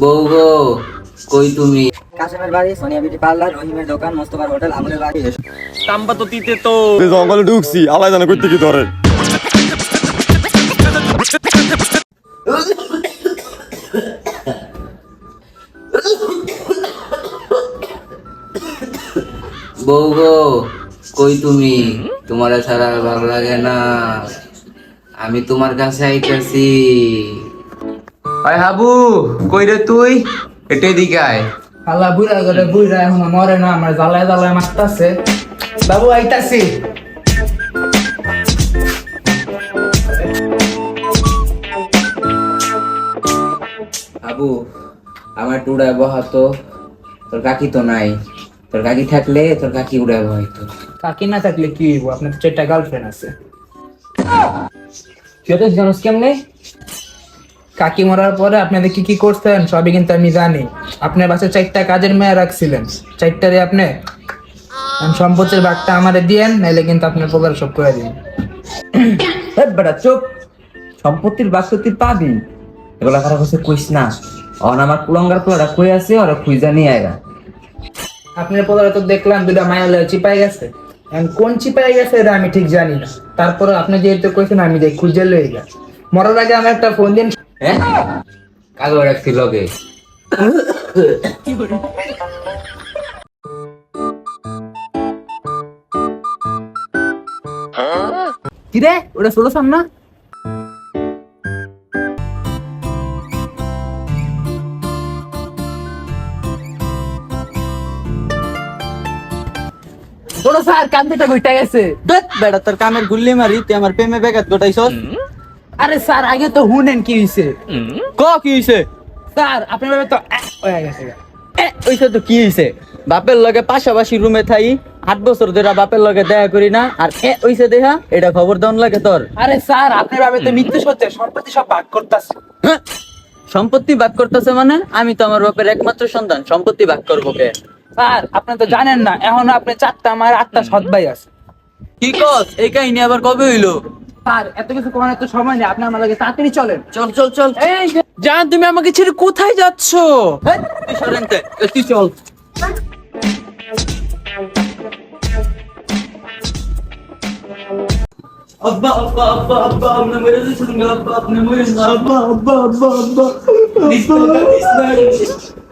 বউ গো কই তুমি? কাশেমের বাড়ি সোনিয়া বিউটি পার্লার রহিমের দোকান মোস্তফার হোটেল আমলের বাড়ি তাম্বা তো তিতে তো। জঙ্গলে ঢুকছি আলাই জানা করতে কি ধরে? বউ গো কই তুমি? তোমার ছাড়া আর ভালো লাগে না। আমি তোমার কাছে আইতাছি। ওই হাবু কই রে তুই? এটে দিকায় আল্লাহ বুড়া করে বুড়া এখন মরে না আমার জ্বালায় জ্বালায় মারতাছে। বাবু আইতাছি। হাবু আমার টুড়ায় বহাতো তোর কাকি তো নাই। তোর কাকি থাকলে তোর কাকি উড়ায় বহাইতো। কাকি না থাকলে কি হইব? আপনার তো চারটা গার্লফ্রেন্ড আছে। তুই তো জানোস কেমনে? কাকি মরার পরে আপনাদের কি কি করতেন? সবই কিন্তু আমি জানি। আপনার বাসায় চারটা কাজের মেয়ে রাখছিলেন। চারটারে আপনি সম্পত্তির ভাগটা আমারে দিয়েন নাইলে কিন্তু আপনার প্রকার সব করে দিন বেটা চুপ। সম্পত্তির বাক্স তুই পাবি। এগুলা কারও কাছে কইস না। অন আমার কুলঙ্গার পোলাটা কই আছে ওরা খুঁজা নিয়ে আয়গা আপনার পোলারে তো দেখলাম দুটা মায়া চিপাই গেছে। কোন চিপাই গেছে এটা আমি ঠিক জানি না। তারপরে আপনি যেহেতু কইছেন আমি যাই খুঁজে লই গা মরার আগে আমার একটা ফোন দিন হ্যাঁ? কাকে রাখছি লগে। কি রে ওটা ষোলো সাম না? ওটা স্যার কান্দিটা বইটা গেছে। দেখ বেটা তোর কামের গুল্লি মারি তুই আমার প্রেমে বেগাত গোটাইছস আরে স্যার আগে তো হুনেন কি হইছে? ক কি হইছে? স্যার আপনার ভাবে তো হয়ে গেছে। ওইসে তো কি হইছে? বাপের লগে পাশাপাশি রুমে থাই আট বছর ধরে বাপের লগে দেখা করি না। আর এ ওইসে দেখা এটা খবর দাউন লাগে তোর। আরে স্যার আপনার ভাবে তো মৃত্যু সত্যি সম্পত্তি সব ভাগ করতেছে। হ্যাঁ? সম্পত্তি ভাগ করতেছে মানে? আমি তো আমার বাপের একমাত্র সন্তান সম্পত্তি ভাগ করব কে? স্যার আপনি তো জানেন না এখন আপনি চারটা আমার আটটা সৎ ভাই আছে। কি কস? এই কাহিনী আবার কবে হইল? স্যার এত কিছু করার তো সময় নেই আপনি আমার লাগে তাড়াতাড়ি চলেন। চল চল চল। এই জান তুমি আমাকে ছেড়ে কোথায় যাচ্ছ? তুই চল। আব্বা আব্বা আব্বা আব্বা আপনি মেরে দিয়েছেন আব্বা আপনি মেরে আব্বা আব্বা আব্বা আব্বা বিসমিল্লাহ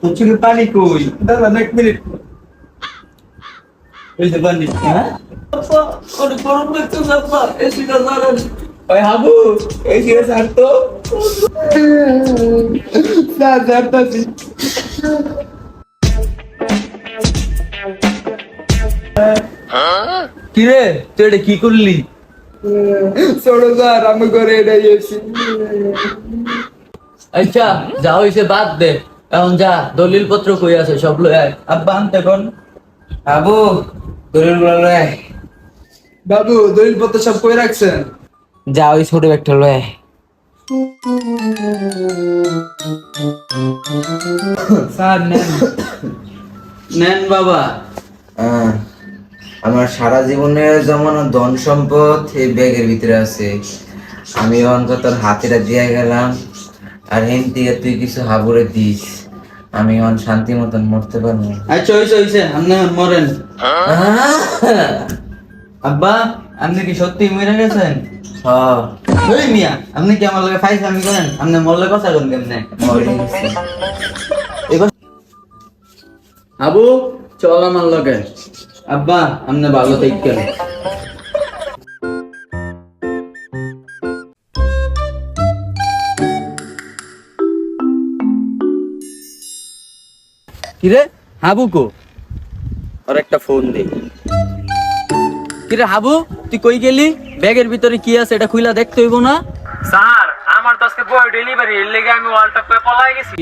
বিসমিল্লাহ পানি কই? দাঁড়ান এক মিনিট। এই যে পানি। হ্যাঁ? আব্বা অনেক গরম এসিটা ওই হাবু কিরে তুই এটা কি করলি? ছোড়ো স্যার আমি করে এটাই আচ্ছা যা হইছে বাদ দে। এখন যা দলিল পত্র কই আছে সব লই আয়। আব্বা আনতে কোন হাবু দলিলগুলো লয় বাবু দলিল পত্র সব কই রাখছেন? যা ওই ছোট একটা লয় স্যার নেন। নেন বাবা। আমার সারা জীবনের জমানো ধন সম্পদ এই ব্যাগের ভিতরে আছে আমি অন্তত তোর হাতেটা দিয়ে গেলাম আর হেন থেকে তুই কিছু হাবুরে দিস আমি অন শান্তি মতন মরতে পারব। আচ্ছা হইছে হইছে আপনি মরেন। আব্বা আপনি কি সত্যি মরে গেছেন? হ্যাঁ। ওই মিয়া আপনি কি আমার লগে ফাইজ আমি করেন? আপনি মরলে কথা কোন কেমনে? মরে গেছি এবার আবু চল আমার লগে। আব্বা আপনি ভালো থাকেন। কিরে? হাবু কো? আর একটা ফোন দে। কিরে হাবু তুই কই গেলি? ব্যাগের ভিতরে কি আছে এটা খুইলা দেখতে হইব না? স্যার আমার তো আজকে বয় ডেলিভারি এর লেগে আমি ওয়ালটা করে পলাই গেছি।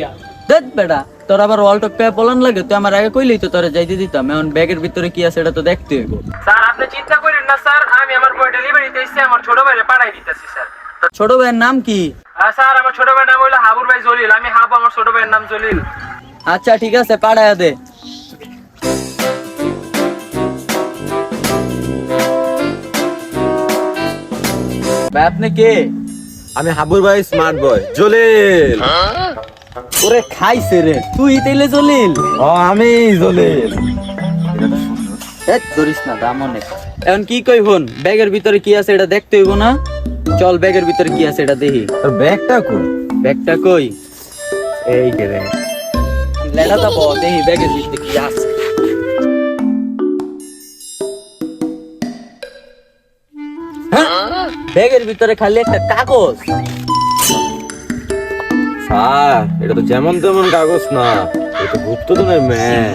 দেখ বেটা তোর আবার ওয়ালটক পেয়ে পলান লাগে তুই আমার আগে কইলেই তো তোরা যাইতে দিতাম এখন ব্যাগের ভিতরে কি আছে এটা তো দেখতে হইব। স্যার আপনি চিন্তা করেন না স্যার আমি আমার বয় ডেলিভারিতে এসে আমার ছোট ভাইরে পাঠাই দিতেছি স্যার। ছোট ভাইয়ের নাম কি? স্যার আমার ছোট ভাইয়ের নাম হইল হাবুর ভাই জলিল আমি হাবু আমার ছোট ভাইয়ের নাম জলিল। আচ্ছা ঠিক আছে পাঠায়া দে। ভাই আপনি কে? আমি হাবুর ভাই স্মার্ট বয় জলিল। ওরে খাইছে রে। তুই তেলে চলিল ও আমি জলিল। এ ধরিস না দাম অনেক। এখন কি কই হন ব্যাগের ভিতরে কি আছে এটা দেখতে হইব না? চল ব্যাগের ভিতরে কি আছে এটা দেখি। তোর ব্যাগটা কোন ব্যাগটা কই? এই যে ব্যাগ লেলা তো বল দেখি ব্যাগের ভিতরে কি আছে। ব্যাগের ভিতরে খালি একটা কাগজ। স্যার এটা তো যেমন তেমন কাগজ না এটা তো গুপ্তধনের ম্যান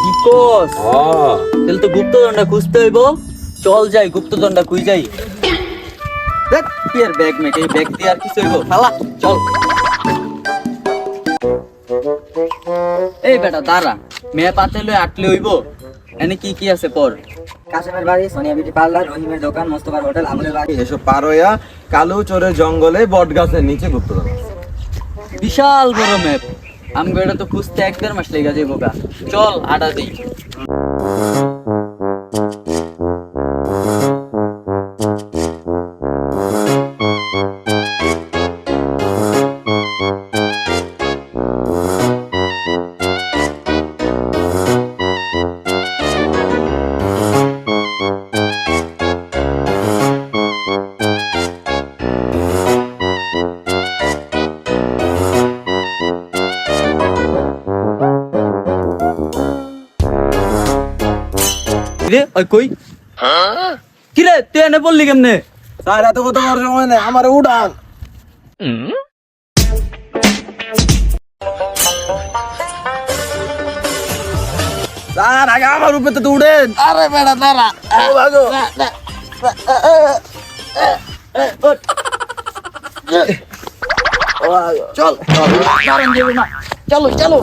কি কোস? তাহলে তো গুপ্তদণ্ডা খুঁজতে হইব। চল যাই গুপ্তদণ্ডা খুঁজ যাই। দেখ কি আর ব্যাগ এই ব্যাগ দিয়ে আর কিছু হইব। খালা চল। এই বেটা দাঁড়া। মেয়ে পাতে লই আটলে হইব। এনে কি কি আছে পর। কাশেমের বাড়ি সোনিয়া বিউটি পার্লার রহিমের দোকান মোস্তফার হোটেল আমুলের বাড়ি। এসব পার হইয়া কালু চোরের জঙ্গলে বট গাছের নিচে গুপ্তধন। বিশাল বড় ম্যাপ। আমি এটা তো খুঁজতে এক দেড় মাস লেগে যাই বোকা চল আটা দিই। রে ওই কই কি রে তুই এনে বললি কেমনে স্যার এত কথা বলার সময় নেই আমার উড়ান স্যার আগে আমার উপরে তো উড়েন আরে বেড়া দাঁড়া চল চলো চলো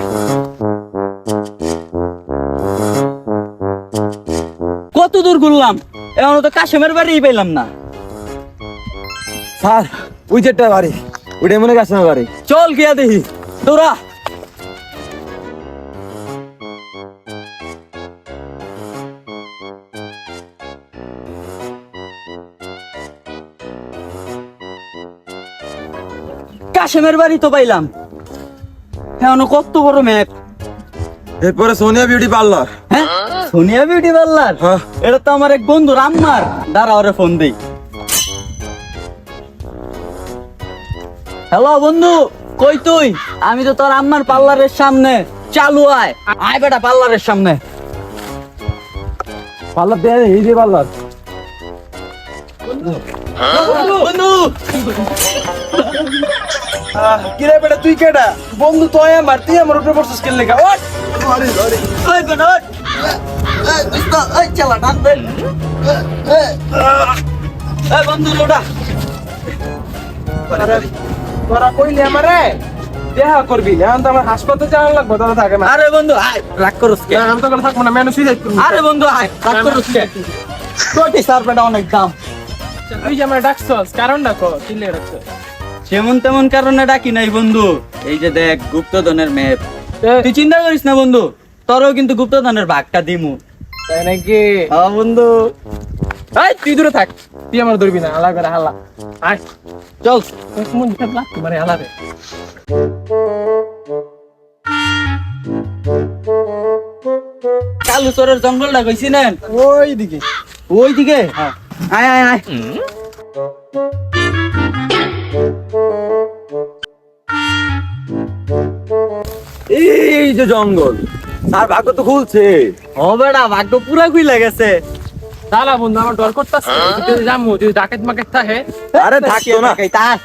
কত দূর ঘুরলাম? এখন তো কাশেমের বাড়ি পেলাম না। স্যার ওই যেটা বাড়ি ওইটাই মনে আমার বাড়ি। চল গিয়া দেখি। তোরা কাশেমের বাড়ি তো পাইলাম। এখন কত বড় ম্যাপ। এরপরে সোনিয়া বিউটি পার্লার। হ্যাঁ? Sonia beauty parlour? হ্যাঁ। এটা তো আমার এক বন্ধু রাম্মার। দাঁড়া ওরে ফোন দেই। হ্যালো বন্ধু কই তুই? আমি তো তোর আম্মার পার্লারের সামনে চালু আয়। আয় বেটা পার্লারের সামনে। পার্লার দেয় এই যে পার্লার। বন্ধু কিরে বেটা তুই কেডা? বন্ধু তো আমার তুই আমার উপরে পড়ছিস কেন লেখা? ওই বেটা ওই। অনেক দাম যে আমার ডাকছস কারণটা কো কিলে রাখছস যেমন তেমন কারণে ডাকি নাই বন্ধু এই যে দেখ, গুপ্তধনের ম্যাপ তুই চিন্তা করিস না বন্ধু, তোরও কিন্তু গুপ্তধনের ভাগটা দিমু। তাই নাকি? হ্যাঁ বন্ধু। এই তুই দূরে থাক। তুই আমার ধরবি না হালা করে হালা আয়। চল। তুই মন হালা রে কালু চরের জঙ্গলটা কইছি না ওই দিকে ওই দিকে আয় আয়। আয় এই যে জঙ্গল। স্যার ভাগ্য তো খুলছে। ও বেটা ভাগ্য পুরা খুইলা গেছে। তালা বন্ধু আমার ডর করতেছে। যদি যামু যদি ডাকাত মাকেট থাকে। আরে থাকতো না। তাই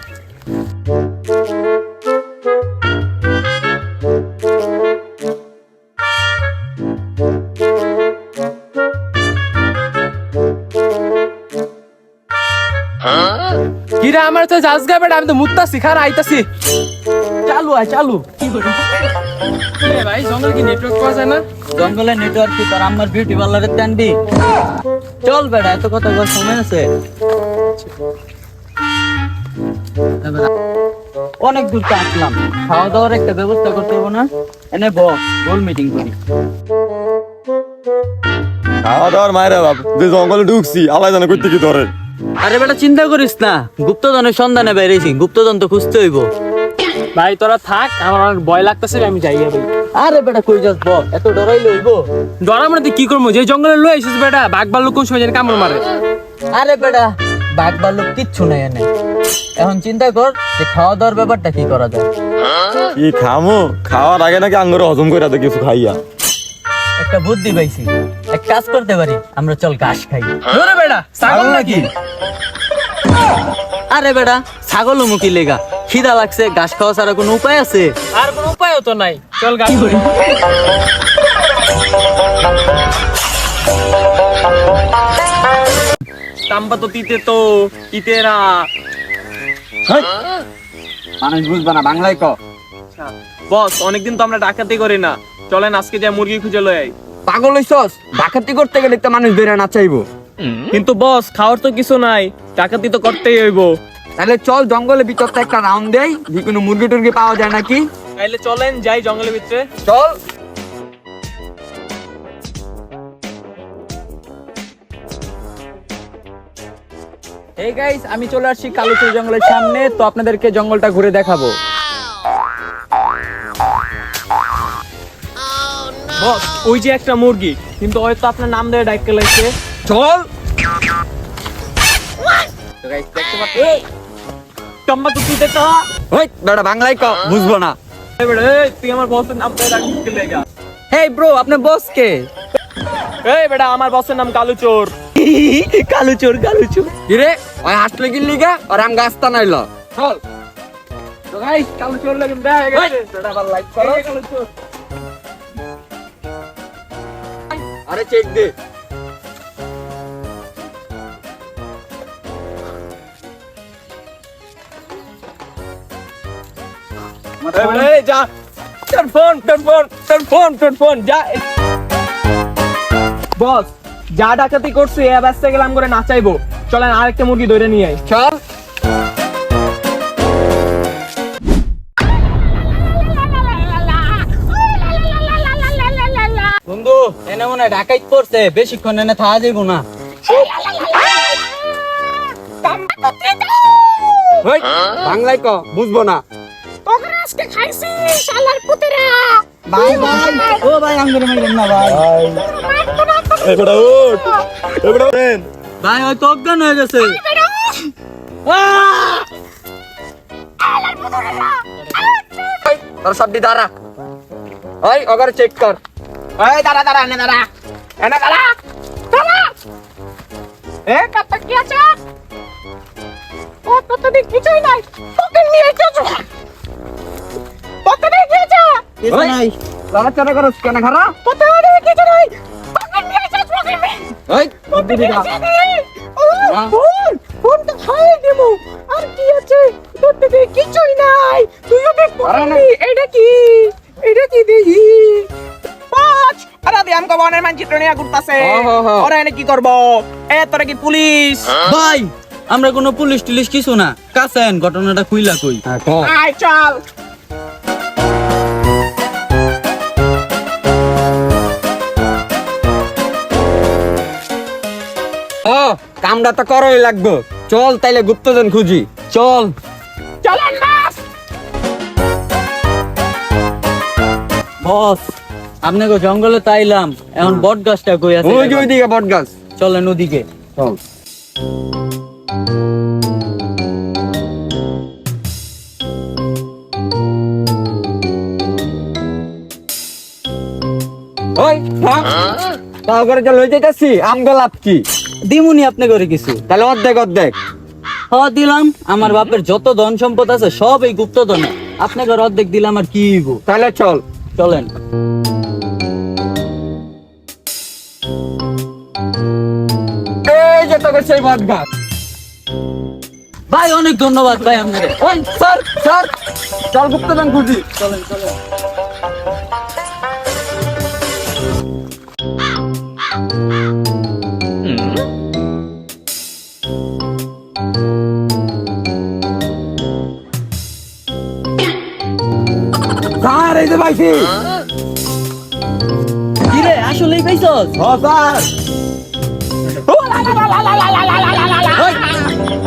কিরা আমার তো জাজ গা বেটা আমি তো মুত্তা শিখার আইতাছি। চালু আয় চালু। ভাই জঙ্গল কি নেটওয়ার্ক পাওয়া যায় না? জঙ্গলে নেটওয়ার্ক কি? তোর আমার বিউটি পার্লারের চল বেটা এত কথা বলার সময় আছে। অনেক দূর তো আসলাম। খাওয়া দাওয়ার একটা ব্যবস্থা করতে হবে না? এনে ব গোল মিটিং করি। খাওয়া দাওয়ার মায়েরা বাপ যে জঙ্গলে ঢুকছি আলাই জানে করতে কি ধরে। আরে বেটা চিন্তা করিস না। গুপ্তধনের সন্ধানে বেরিয়েছি গুপ্তধন তো খুঁজতে হইব। ভাই তোরা থাক আমার অনেক ভয় লাগতেছে আমি যাই ভাই আরে বেটা কই যাস বল? এত ডরাই লইব ডরা মানে তুই কি করব? যে জঙ্গলে লয়ে এসেছিস বেটা বাঘ ভাল্লুক কোন সময় জানি কামড় মারে। আরে বেটা বাঘ ভাল্লুক কিচ্ছু নাই এনে এখন চিন্তা কর যে খাওয়া দাওয়ার ব্যাপারটা কি করা যায়। কি খামো? খাওয়ার আগে নাকি আঙ্গুরে হজম করে তো কিছু খাইয়া। একটা বুদ্ধি পাইছি। এক কাজ করতে পারি আমরা চল ঘাস খাই। ধরে বেটা ছাগল নাকি? আরে বেটা ছাগল মুখি লেগা। খিদা লাগছে ঘাস খাওয়া ছাড়া কোনো উপায় আছে? আর কোনো উপায়ও তো নাই। চল গাছ তাম্বা তো তিতে তো তিতে না মানুষ বুঝবা না বাংলায় ক? বস অনেকদিন তো আমরা ডাকাতি করি না। চলেন আজকে যা মুরগি খুঁজে লই আই। পাগল হইছস? ডাকাতি করতে গেলে তো মানুষ ধরে নাচাইবো কিন্তু বস খাওয়ার তো কিছু নাই। ডাকাতি তো করতেই হইব। তাহলে চল জঙ্গলের ভিতরটা একটা রাউন্ড দেই। যে কোনো মুরগি টুরগি পাওয়া যায় নাকি? তাহলে চলেন যাই জঙ্গলের ভিতরে। চল। এই গাইস আমি চলে আসছি কালুচুর জঙ্গলের সামনে। তো আপনাদেরকে জঙ্গলটা ঘুরে দেখাবো। বস ওই যে একটা মুরগি। কিন্তু হয়তো আপনার নাম ধরে ডাইকে লাগছে। চল। দেখতে পাচ্ছেন? টম্বা তো তিতে তো ওই দাদা বাংলায় ক বুঝব না। তুই আমার বসের নাম হেই ব্রো আপনার বস কে? এই বেটা আমার বসের নাম কালু চোর কালু চোর কালু চোর কিরে ওই হাসলে কি লিগা? আর আম গাছটা নাইল। চল। তো গাইস কালু চোর লাগে দেখা গেছে। বেটা আবার লাইক করো। কালু চোর আরে চেক দে। এই যা। তোর ফোন তোর ফোন তোর ফোন তোর ফোন যা। বস যা ডাকাতি করছি এ ব্যস্ত গেলাম করে নাচাইবো। চলেন আরেকটা মুরগি ধরে নিয়ে আই। চল। বন্ধু এনে মনে ডাকাইত পড়ছে বেশিক্ষণ এনে থাকা যাইব না। ওই বাংলায় ক বুঝব না। ভাই ভাই। ও ভাই আঙ্গুরে মাইরেন না ভাই। বেটা উঠ। বেটা উঠেন। ভাই হয়তো অজ্ঞান হয়ে গেছে। তোর সব দি দাঁড়া ওই অগর চেক কর। এই দাঁড়া দাঁড়া এনে দাঁড়া। এনে দাঁড়া। দাঁড়া। এ? কাপটা কি আছে? ও কত দিন কিছুই নাই। তোকে নিয়ে এসেছ কিছু নাই লড়াচড়া করস কেন খারা? কিছু নাই নিয়ে দিদা ফোন ফোনটা খাইয়ে দেবো। আর কি আছে? তোর থেকে কিছুই নাই। দেখ আরে এটা কি? এটা কি দেখি? পাঁচ। আরে দি আমগো বনের মানচিত্র নিয়ে ঘুরতাছে। হ, হ, হ। ওরা এনে কি করব? এ তোরা কি পুলিশ? ভাই আমরা কোনো পুলিশ টুলিশ কিছু না। কাছেন ঘটনাটা খুইলা কই। আয় চল। ও কামটা তো করই লাগবে। চল তাইলে গুপ্তজন খুঁজি। চল। চলেন বাস! বস আপনি গো জঙ্গলে তাইলাম। এখন বট গাছটা কই আছে? ওই যে ওইদিকে বট গাছ চলেন ওদিকে। চল। ওই তাও করে যে লই যাইতাছি আম গোলাপ কি? দিমুনি আপনি করে কিছু। তাহলে অর্ধেক অর্ধেক। হ দিলাম। আমার বাপের যত ধন সম্পদ আছে সব এই গুপ্ত ধনে। আপনাকে অর্ধেক দিলাম আর কি তাহলে চল। চলেন। এই যে তোকে সেই বট গাছ। ভাই অনেক ধন্যবাদ ভাই আপনাদের ওই স্যার স্যার। চল গুপ্তজন খুঁজি। চলেন চলেন। পাইছি। কিরে আসলেই পাইছস? ও স্যার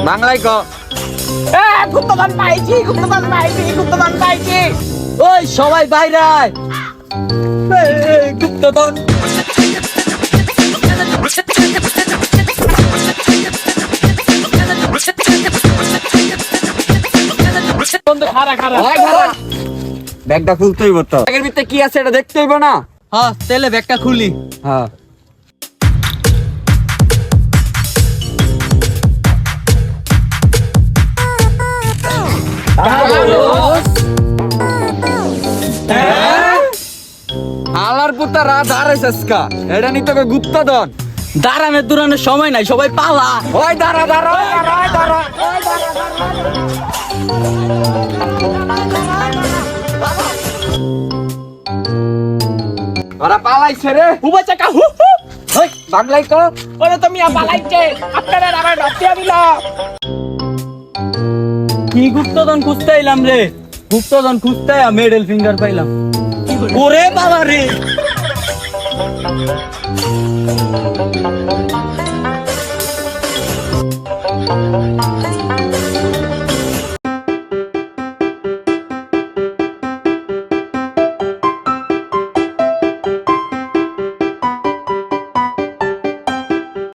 বাংলায় ক। এ গুপ্তধন পাইছি গুপ্তধন পাইছি গুপ্তধন পাইছি। ওই সবাই বাইরে আয়। এই, এই, গুপ্তধন ব্যাগটা খুলতেই বলতো ব্যাগের ভিতরে কি আছে এটা দেখতে হইব না? হ্যাঁ তেলে ব্যাগটা খুলি। হ্যাঁ। আলার পুতা রাত আরেসেসকা এটা নিতে হবে গুপ্তধন। দাঁড়ানোর দূরানোর সময় নাই সবাই পালা। ওই দাঁড়া দাঁড়া দাঁড়া দাঁড়া। ওরা পালাইছে রে। হুবা চাকা হু হু। ওই বাংলাই কর। ওরে তুমি পালাইছে। আপনারা আমার ডক্টর দিল কি গুপ্তধন খুঁজতে এলাম রে? গুপ্তধন খুঁজতে মেডেল ফিঙ্গার পাইলাম। ওরে বাবা রে।